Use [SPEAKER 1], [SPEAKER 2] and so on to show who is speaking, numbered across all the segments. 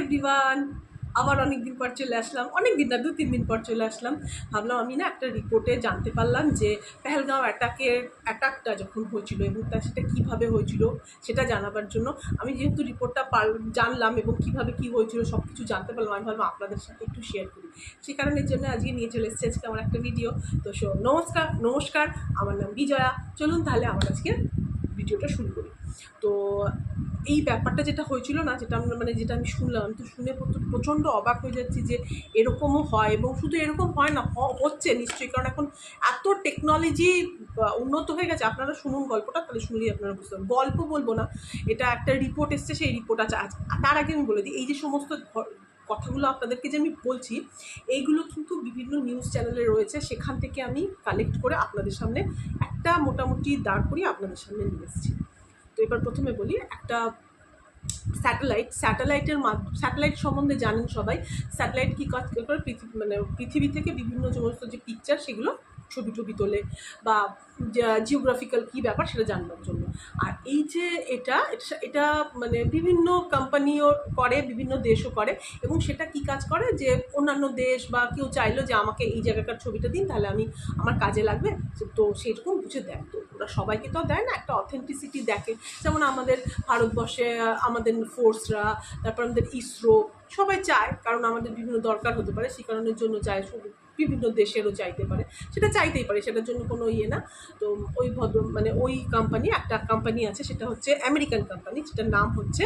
[SPEAKER 1] Everyone. আবার অনেক দিন পর চলে আসলাম অনেক দিন না দু তিন দিন পর চলে আসলাম। ভাবলাম আমি না একটা রিপোর্টে জানতে পারলাম যে পেহেলগাঁও অ্যাটাকের অ্যাটাকটা যখন হয়েছিল এবং তা সেটা কীভাবে হয়েছিল সেটা জানাবার জন্য আমি যেহেতু রিপোর্টটা পার জানলাম এবং কীভাবে কী হয়েছিল সব কিছু জানতে পারলাম, আমি ভাবলাম আপনাদের সাথে একটু শেয়ার করি। সেই কারণের জন্য আজকে নিয়ে চলে এসেছি আজকে আমার একটা ভিডিও তো সো, নমস্কার নমস্কার, আমার নাম বিজয়া। চলুন তাহলে আমার আজকে ভিডিওটা শুরু করি। তো এই ব্যাপারটা যেটা হয়েছিল না, যেটা আমরা মানে যেটা আমি শুনলাম, তো শুনে প্রচ- প্রচণ্ড অবাক হয়ে যাচ্ছি যে এরকমও হয় এবং শুধু এরকম হয় না হচ্ছে নিশ্চয়ই, কারণ এখন এত টেকনোলজি উন্নত হয়ে গেছে। আপনারা শুনুন গল্পটা, তাহলে শুনলেই আপনারা বুঝতে পারবেন। গল্প বলব না, এটা একটা রিপোর্ট এসছে, সেই রিপোর্ট আছে। আজ, তার আগে আমি বলে দিই, এই যে সমস্ত কথাগুলো আপনাদেরকে যে আমি বলছি, এইগুলো কিন্তু বিভিন্ন নিউজ চ্যানেলে রয়েছে। সেখান থেকে আমি কালেক্ট করে আপনাদের সামনে একটা মোটামুটি দাঁড় করিয়ে আপনাদের সামনে নিয়ে এসেছি। তো এবার প্রথমে বলি, একটা স্যাটেলাইট, স্যাটেলাইটের মাধ্যমে স্যাটেলাইট সম্বন্ধে জানেন সবাই, স্যাটেলাইট কী কাজ করে? পৃথিবী মানে পৃথিবী থেকে বিভিন্ন সমস্ত যে পিকচার সেগুলো ছবি টবি তোলে বা জিওগ্রাফিক্যাল কী ব্যাপার সেটা জানবার জন্য। আর এই যে এটা, এটা- এটা মানে বিভিন্ন কোম্পানিও করে, বিভিন্ন দেশও করে এবং সেটা কি কাজ করে? যে অন্যান্য দেশ বা কেউ চাইলো যে আমাকে এই জায়গাকার ছবিটা দিন, তাহলে আমি, আমার কাজে লাগবে, তো সেরকম বুঝে দেয় তো ওরা সবাইকে তো দেয় না, একটা অথেন্টিসিটি দেখে। যেমন আমাদের ভারতবর্ষে, আমাদের ফোর্সরা তারপর আমাদের ইসরো সবাই চায়, কারণ আমাদের বিভিন্ন দরকার হতে পারে, সেই কারণের জন্য চায় বিভিন্ন দেশেরও চাইতে পারে। সেটা চাইতেই পারে, সেটার জন্য কোনো ইয়ে না। তো ওই ভদ্র মানে ওই কোম্পানি একটা কোম্পানি আছে, সেটা হচ্ছে আমেরিকান কোম্পানি যেটার নাম হচ্ছে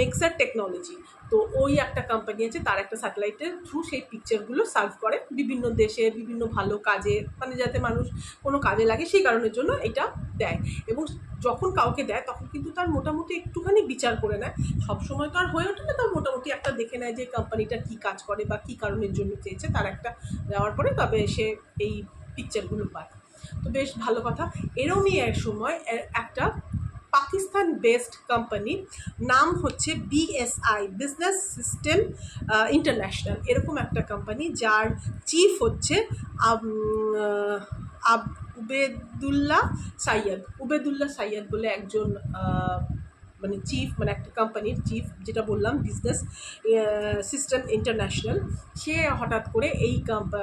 [SPEAKER 1] মেক্সার টেকনোলজি তো ওই একটা কোম্পানি আছে, তার একটা স্যাটেলাইটের থ্রু সেই পিকচারগুলো সার্ভ করে বিভিন্ন দেশে, বিভিন্ন ভালো কাজে মানে যাতে মানুষ কোনো কাজে লাগে, সেই কারণের জন্য এটা দেয় এবং যখন কাউকে দেয় তখন কিন্তু তার মোটামুটি একটুখানি বিচার করে নেয়। সবসময় তো আর হয়ে ওঠে না তার মোটামুটি একটা দেখে নেয় যে কোম্পানিটা কী কাজ করে বা কী কারণের জন্য চেয়েছে, তার একটা দেওয়ার পরে তবে সে এই পিকচারগুলো পায়। তো বেশ ভালো কথা। এরমই এক সময় একটা পাকিস্তান বেসড কোম্পানি নাম হচ্ছে বিএসআই বিজনেস সিস্টেম ইন্টারন্যাশনাল এরকম একটা কোম্পানি যার চিফ হচ্ছে আব উবেদুল্লাহ সাইয়দ উবেদুল্লাহ সাইয়দ বলে একজন মানে চিফ মানে একটা কোম্পানির চিফ যেটা বললাম বিজনেস সিস্টেম ইন্টারন্যাশনাল সে হঠাৎ করে এই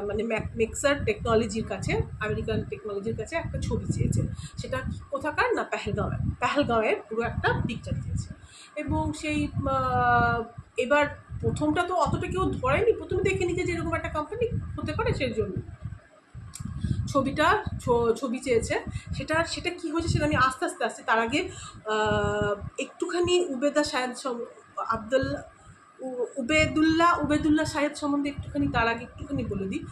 [SPEAKER 1] মানে মেক্সার টেকনোলজির কাছে, আমেরিকান টেকনোলজির কাছে একটা ছবি চেয়েছে। সেটা কোথাকার না পেহেলগাঁওয়ের? পেহেলগাঁওয়ের পুরো একটা পিকচার চেয়েছে এবং সেই এবার প্রথমটা তো অতটা কেউ ধরেনি, প্রথমে দেখে নিতে যে এরকম একটা কোম্পানি হতে পারে সেই জন্য। ছবিটা ছবি চেয়েছে। সেটা সেটা কি হয়েছে সেটা আমি আস্তে আস্তে আসছি। তার আগে একটুখানি উবেদা সায়দ সম- আবদুল উ- উবেদুল্লাহ উবেদুল্লাহ সাহেদ সম্বন্ধে একটুখানি, তার আগে একটুখানি বলে দিই।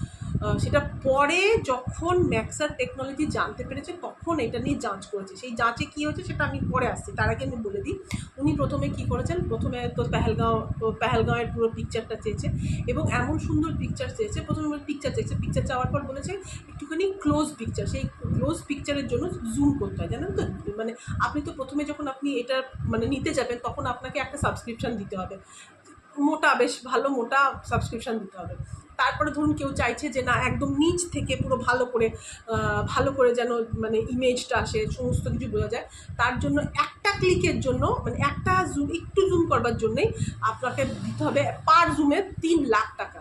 [SPEAKER 1] সেটা পরে যখন ম্যাক্সার টেকনোলজি জানতে পেরেছে, তখন এটা নিয়ে যাঞ্চ করেছে। সেই যাঁচে কী হয়েছে সেটা আমি পরে আসছি। তার আগে আমি বলে দিই, উনি প্রথমে কী করেছেন? প্রথমে তো পেহেলগাঁও পেহেলগাঁওয়ের পুরো পিকচারটা চেয়েছে এবং এমন সুন্দর পিকচার চেয়েছে। প্রথমে পিকচার চেয়েছে। পিকচার চাওয়ার পর বলেছে একটুখানি ক্লোজ পিকচার সেই ক্লোজ পিকচারের জন্য জুম করতে হয়, জানেন তো? মানে আপনি তো প্রথমে যখন আপনি এটা মানে নিতে যাবেন, তখন আপনাকে একটা সাবস্ক্রিপশান দিতে হবে। মোটা, বেশ ভালো মোটা সাবস্ক্রিপশান দিতে হবে। তারপরে ধরুন কেউ চাইছে যে না, একদম নিচ থেকে পুরো ভালো করে ভালো করে যেন মানে ইমেজটা আসে, সমস্ত কিছু বোঝা যায়, তার জন্য একটা ক্লিকের জন্য মানে একটা জুম একটু জুম করবার জন্যেই আপনাকে দিতে হবে পার জুমে তিন লাখ টাকা।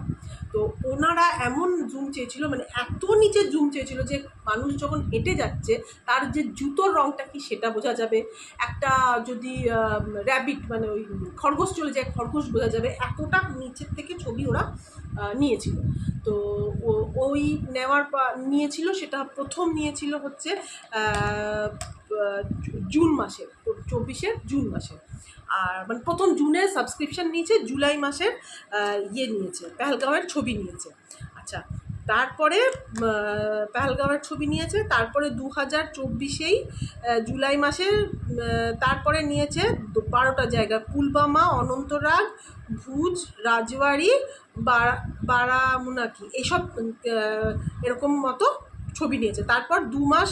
[SPEAKER 1] তো ওনারা এমন জুম চেয়েছিল মানে এত নিচে জুম চেয়েছিল যে মানুষ যখন হেঁটে যাচ্ছে, তার যে জুতোর রঙটা কি সেটা বোঝা যাবে। একটা যদি র্যাবিট মানে ওই খরগোশ চলে যায়, খরগোশ বোঝা যাবে, এতটা নিচের থেকে ছবি ওরা নিয়েছিল। তো ওই নেওয়ার নিয়েছিল, সেটা প্রথম নিয়েছিল হচ্ছে জুন মাসে চব্বিশের জুন মাসের। আর মানে প্রথম জুনে সাবস্ক্রিপশন নিয়েছে জুলাই মাসের ইয়ে নিয়েছে পেহেলগাঁওয়ের ছবি নিয়েছে। আচ্ছা তারপরে আহ, পেহেলগাঁওয়ের ছবি নিয়েছে তারপরে দু হাজার চব্বিশেই জুলাই মাসে আহ, তারপরে নিয়েছে বারোটা জায়গা পুলবামা অনন্তরাগ ভুজ রাজবাড়ি বারা বারামুনাকি এইসব এরকম মতো ছবি নিয়েছে। তারপর দু মাস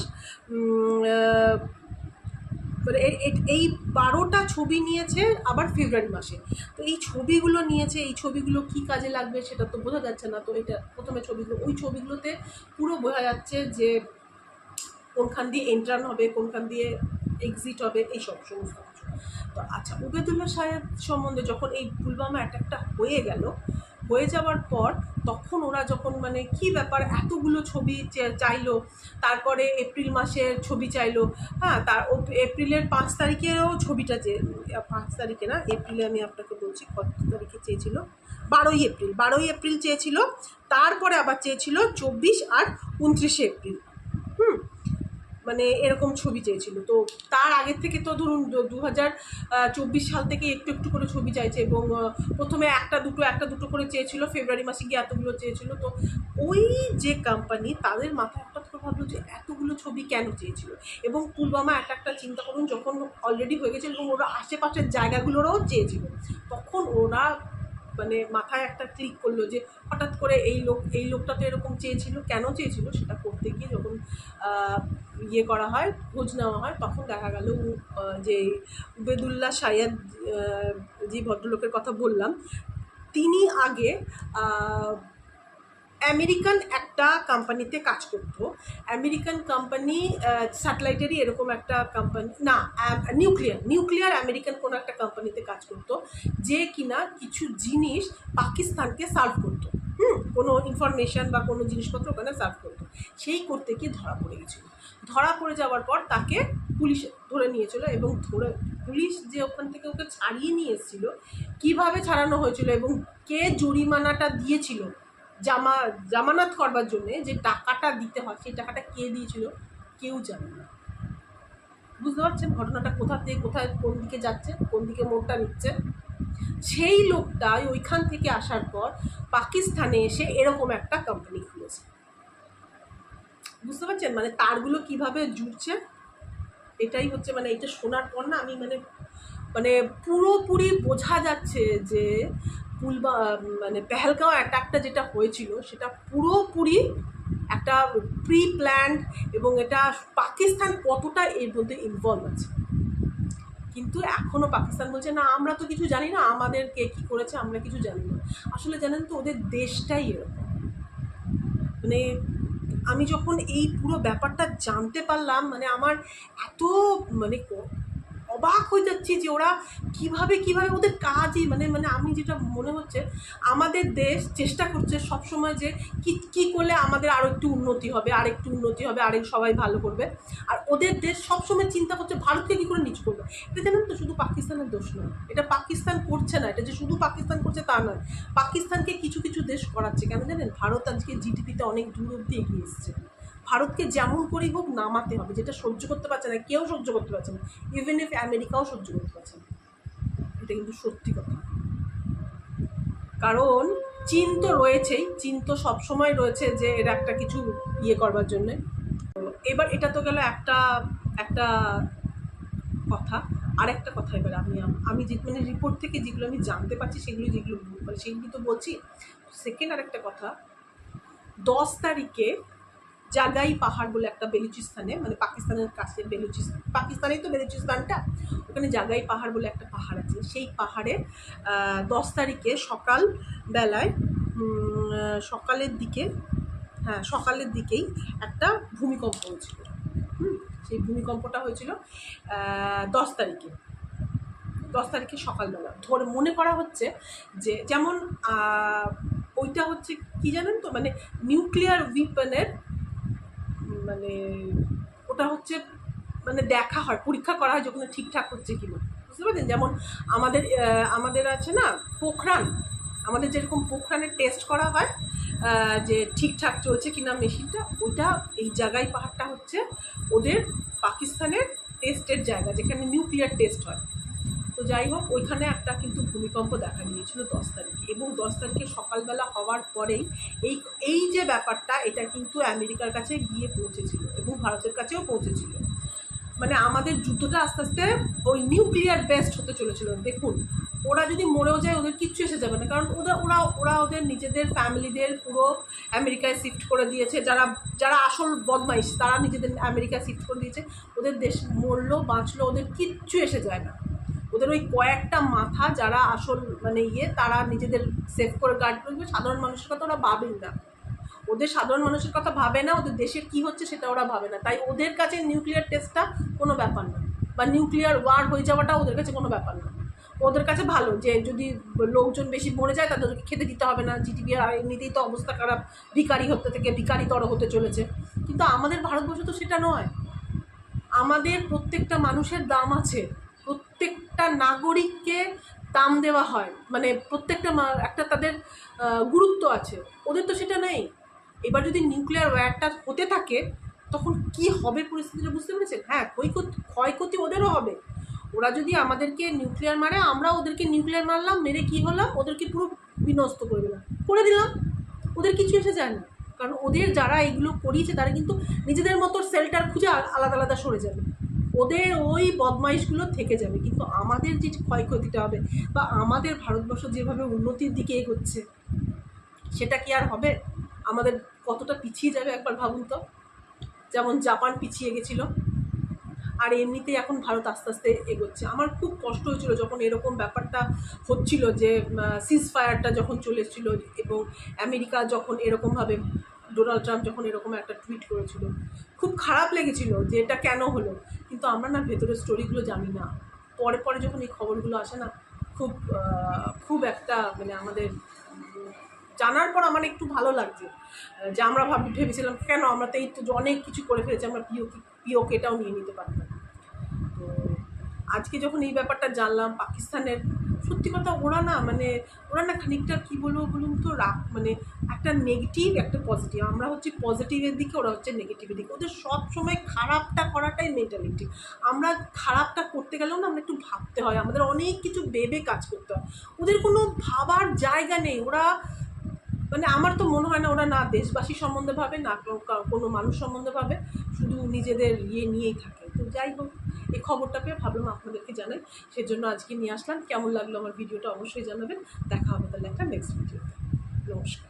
[SPEAKER 1] মানে এই বারোটা ছবি নিয়েছে আবার ফেব্রুয়ারি মাসে। তো এই ছবিগুলো নিয়েছে, এই ছবিগুলো কি কাজে লাগবে সেটা তো বোঝা যাচ্ছে না। তো এটা প্রথমে ছবিগুলো, ওই ছবিগুলোতে পুরো বোঝা যাচ্ছে যে কোনখান দিয়ে এন্ট্রান হবে, কোনখান দিয়ে এক্সিট হবে, এইসব সমস্ত কিছু। তো আচ্ছা উবেদুল্লাহ সাহেব সম্বন্ধে যখন এই পুলবামা অ্যাটাকটা হয়ে গেল হয়ে যাওয়ার পর তখন ওরা যখন মানে কি ব্যাপার এতগুলো ছবি চাইলো, তারপরে এপ্রিল মাসের ছবি চাইলো হ্যাঁ তার এপ্রিলের পাঁচ তারিখেরও ছবিটা যে, পাঁচ তারিখে না, এপ্রিলে আমি আপনাকে বলছি কত তারিখে চেয়েছিল, বারোই এপ্রিল বারোই এপ্রিল চেয়েছিল, তারপরে আবার চেয়েছিল চব্বিশ আর উনত্রিশে এপ্রিল। মানে এরকম ছবি চেয়েছিল। তো তার আগের থেকে তো ধরুন দু হাজার চব্বিশ সাল থেকে একটু একটু করে ছবি চাইছে এবং প্রথমে একটা, দুটো একটা, দুটো করে চেয়েছিল। ফেব্রুয়ারি মাসে গিয়ে এতগুলো চেয়েছিল। তো ওই যে কোম্পানি তাদের মাথায় হঠাৎ করে ভাবলো যে এতগুলো ছবি কেন চেয়েছিল? এবং পুলবামা একটা একটা চিন্তা করুন, যখন অলরেডি হয়ে গেছে এবং ওরা আশেপাশের জায়গাগুলোরও চেয়েছিল, তখন ওরা মানে মাথায় একটা ক্লিক করল যে হঠাৎ করে এই লোক, এই লোকটা তো এরকম চেয়েছিল, কেন চেয়েছিল? সেটা করতে গিয়ে যখন ইয়ে করা হয়, খোঁজ নেওয়া হয়, তখন দেখা গেল যে উবেদুল্লাহ সায়াদ যে ভদ্রলোকের কথা বললাম, তিনি আগে আমেরিকান একটা কোম্পানিতে কাজ করতো। আমেরিকান কোম্পানি স্যাটেলাইটেরই এরকম একটা কোম্পানি না নিউক্লিয়ার নিউক্লিয়ার আমেরিকান কোনো একটা কোম্পানিতে কাজ করতো, যে কিনা কিছু জিনিস পাকিস্তানকে সার্ভ করতো। হুম, কোনো ইনফরমেশন বা কোনো জিনিসপত্র ওখানে সার্ভ করতো। সেই করতে গিয়ে ধরা পড়ে গেছিল। ধরা পড়ে যাওয়ার পর তাকে পুলিশ ধরে নিয়েছিল এবং ধরে, পুলিশ যে ওখান থেকে ওকে ছাড়িয়ে নিয়ে এসেছিল, কীভাবে ছাড়ানো হয়েছিল এবং কে জরিমানাটা দিয়েছিল জামা, জামানত করবার জন্যে যে টাকাটা দিতে হয়, সেই টাকাটা কে দিয়েছিল, কেউ জানে না। বুঝতে পারছেন ঘটনাটা কোথা থেকে, কোথায়, কোন দিকে যাচ্ছে, কোন দিকে মোড়টা নিচ্ছে? সেই লোকটাই ওইখান থেকে আসার পর পাকিস্তানে এসে এরকম একটা কোম্পানি খুলেছে। বুঝতে পারছেন? মানে তারগুলো কীভাবে জুড়ছে? এটাই হচ্ছে মানে এটা শোনার পর না আমি মানে মানে পুরোপুরি বোঝা যাচ্ছে যে পুলবা মানে পেহেলগাঁও অ্যাটাকটা যেটা হয়েছিল, সেটা পুরোপুরি একটা প্রি প্ল্যান্ড এবং এটা পাকিস্তান কতটা এর মধ্যে ইনভলভ আছে। কিন্তু এখনও পাকিস্তান বলছে, না, আমরা তো কিছু জানি না, আমাদের কে কী করেছে, আমরা কিছু জানি না। আসলে জানেন তো, ওদের দেশটাই এরকম। মানে আমি যখন এই পুরো ব্যাপারটা জানতে পারলাম মানে আমার এত মানে অবাক হয়ে যাচ্ছি যে ওরা কীভাবে কীভাবে ওদের কাজই মানে মানে আমি যেটা মনে হচ্ছে, আমাদের দেশ চেষ্টা করছে সবসময় যে কি, কী করলে আমাদের আরও একটু উন্নতি হবে, আর একটু উন্নতি হবে আরেক সবাই ভালো করবে। আর ওদের দেশ সবসময় চিন্তা করছে ভারতকে কী করে নিচ করবে। এটা জানেন তো, শুধু পাকিস্তানের দোষ নয়। এটা পাকিস্তান করছে না, এটা যে শুধু পাকিস্তান করছে তা নয়। পাকিস্তানকে কিছু কিছু দেশ করাচ্ছে। কেন জানেন? ভারত আজকে জিডিপিতে অনেক দূর অব্দি এগিয়ে এসছে। ভারতকে যেমন করেই হোক নামাতে হবে, যেটা সহ্য করতে পারছে না, কেউ সহ্য করতে পারছে না ইভেন ইফ আমেরিকাও সহ্য করতে পারছে না। এটা কিন্তু সত্যি কথা। কারণ চীন তো রয়েছেই, চীন তো সবসময় রয়েছে যে এর একটা কিছু ইয়ে করবার জন্যে। এবার এটা তো গেল একটা একটা কথা। আর একটা কথা এবার আমি আমি যে মানে রিপোর্ট থেকে যেগুলো আমি জানতে পারছি, সেগুলো যেগুলো মানে সেগুলো তো বলছি। সেকেন্ড আর একটা কথা, দশ তারিখে জাগাই পাহাড় বলে একটা বেলুচিস্তানে মানে পাকিস্তানের কাছে বেলুচিস্তান পাকিস্তানেই তো বেলুচিস্তানটা, ওখানে জাগাই পাহাড় বলে একটা পাহাড় আছে। সেই পাহাড়ে দশ তারিখে সকাল বেলায় সকালের দিকে হ্যাঁ সকালের দিকেই একটা ভূমিকম্প হয়েছিল। সেই ভূমিকম্পটা হয়েছিল দশ তারিখে। দশ তারিখে সকালবেলা। ধরে, মনে করা হচ্ছে যে, যেমন ওইটা হচ্ছে কি জানেন তো মানে নিউক্লিয়ার উইপনের মানে ওটা হচ্ছে মানে দেখা হয়, পরীক্ষা করা হয় যখন ঠিকঠাক হচ্ছে কিনা। বুঝতে পারছেন যেমন আমাদের আমাদের আছে না, পোখরান। আমাদের যেরকম পোখরানের টেস্ট করা হয় যে ঠিকঠাক চলছে কিনা মেশিনটা, ওইটা এই জায়গায় পাহাড়টা হচ্ছে ওদের পাকিস্তানের টেস্টের জায়গা, যেখানে নিউক্লিয়ার টেস্ট হয়। তো যাই হোক, ওইখানে একটা কিন্তু ভূমিকম্প দেখা দিয়েছিল দশ তারিখে। এবং দশ তারিখে সকালবেলা হওয়ার পরেই এই এই যে ব্যাপারটা, এটা কিন্তু আমেরিকার কাছে গিয়ে পৌঁছেছিল এবং ভারতের কাছেও পৌঁছেছিল। মানে আমাদের যুদ্ধটা আস্তে আস্তে ওই নিউক্লিয়ার বেস্ট হতে চলেছিল। দেখুন, ওরা যদি মরেও যায়, ওদের কিচ্ছু এসে যাবে না। কারণ ওরা ওরা ওরা ওদের নিজেদের ফ্যামিলিদের পুরো আমেরিকায় শিফট করে দিয়েছে। যারা যারা আসল বদমাইশ, তারা নিজেদের আমেরিকায় শিফট করে দিয়েছে। ওদের দেশ মরলো, বাঁচলো, ওদের কিচ্ছু এসে যায় না। ওদের ওই কয়েকটা মাথা যারা আসল মানে ইয়ে তারা নিজেদের সেভ করে গার্ড করবে সাধারণ মানুষের কথা ওরা ভাবেন না। ওদের সাধারণ মানুষের কথা ভাবে না, ওদের দেশের কি হচ্ছে সেটা ওরা ভাবে না। তাই ওদের কাছে নিউক্লিয়ার টেস্টটা কোনো ব্যাপার না। বা নিউক্লিয়ার ওয়ার হয়ে যাওয়াটা ওদের কাছে কোনো ব্যাপার না। ওদের কাছে ভালো যে যদি লোকজন বেশি মরে যায়, তাদেরকে খেতে দিতে হবে না। জিটিপি আর এমনিতেই তো অবস্থা খারাপ। ভিকারি হতে থেকে ভিকারি তর হতে চলেছে। কিন্তু আমাদের ভারতবর্ষে তো সেটা নয়। আমাদের প্রত্যেকটা মানুষের দাম আছে। প্রত্যেকটা নাগরিককে দাম দেওয়া হয়। মানে প্রত্যেকটা একটা তাদের গুরুত্ব আছে। ওদের তো সেটা নেই। এবার যদি নিউক্লিয়ার ওয়্যারটা হতে থাকে, তখন কি হবে পরিস্থিতিটা বুঝতে পেরেছেন? হ্যাঁ ক্ষয়ক্ষতি ক্ষয়ক্ষতি ওদেরও হবে। ওরা যদি আমাদেরকে নিউক্লিয়ার মারে, আমরা ওদেরকে নিউক্লিয়ার মারলাম, মেরে কি হলাম ওদেরকে পুরো বিনষ্ট করে দিলাম। করে দিলাম। ওদের কিছু এসে যায় না। কারণ ওদের যারা এগুলো করিয়েছে, তারা কিন্তু নিজেদের মতো সেল্টার খুঁজে আলাদা আলাদা সরে যাবে। ওদের ওই বদমাইশগুলো থেকে যাবে। কিন্তু আমাদের যে ক্ষয়ক্ষতিটা হবে বা আমাদের ভারতবর্ষ যেভাবে উন্নতির দিকে এগোচ্ছে, সেটা কি আর হবে? আমাদের কতটা পিছিয়ে যাবে একবার ভাবুন তো। যেমন জাপান পিছিয়ে গেছিল, আর এমনিতেই এখন ভারত আস্তে আস্তে এগোচ্ছে। আমার খুব কষ্ট হয়েছিল যখন এরকম ব্যাপারটা হচ্ছিল যে সিজ ফায়ারটা যখন চলে এসেছিল এবং আমেরিকা যখন এরকমভাবে ডোনাল্ড ট্রাম্প যখন এরকম একটা টুইট করেছিল, খুব খারাপ লেগেছিল যে এটা কেন হলো, কিন্তু আমরা না ভেতরের স্টোরিগুলো জানি না। পরে পরে যখন এই খবরগুলো আসে না, খুব খুব একটা মানে আমাদের জানার পর আমার একটু ভালো লাগছে। যে আমরা ভাব, ভেবেছিলাম কেন আমরা তো এই তো অনেক কিছু করে ফেলেছি, আমরা পিও পিওকেটাও নিয়ে নিতে পারতাম তো আজকে যখন এই ব্যাপারটা জানলাম, পাকিস্তানের সত্যি কথা ওরা না মানে ওরা না খানিকটা কী বলব বলুন তো, রাগ মানে একটা নেগেটিভ একটা পজিটিভ আমরা হচ্ছে পজিটিভের দিকে, ওরা হচ্ছে নেগেটিভের দিকে। ওদের সব সময় খারাপটা করাটাই মেন্টালিটি আমরা খারাপটা করতে গেলেও না আমরা একটু ভাবতে হয়। আমাদের অনেক কিছু ভেবে কাজ করতে হয়। ওদের কোনো ভাবার জায়গা নেই। ওরা মানে আমার তো মনে হয় না ওরা না দেশবাসী সম্বন্ধে ভাবে, না কোনো- মানুষ সম্বন্ধে ভাবে। শুধু নিজেদের ইয়ে নিয়েই থাকে। তো যাই হোক। এই খবরটা পেয়ে ভাবলাম আপনাদেরকে জানাই। সেজন্য আজকে নিয়ে আসলাম। কেমন লাগল আমার ভিডিওটা অবশ্যই জানাবেন। দেখা হবে তাহলে একটা নেক্সট ভিডিওতে নমস্কার।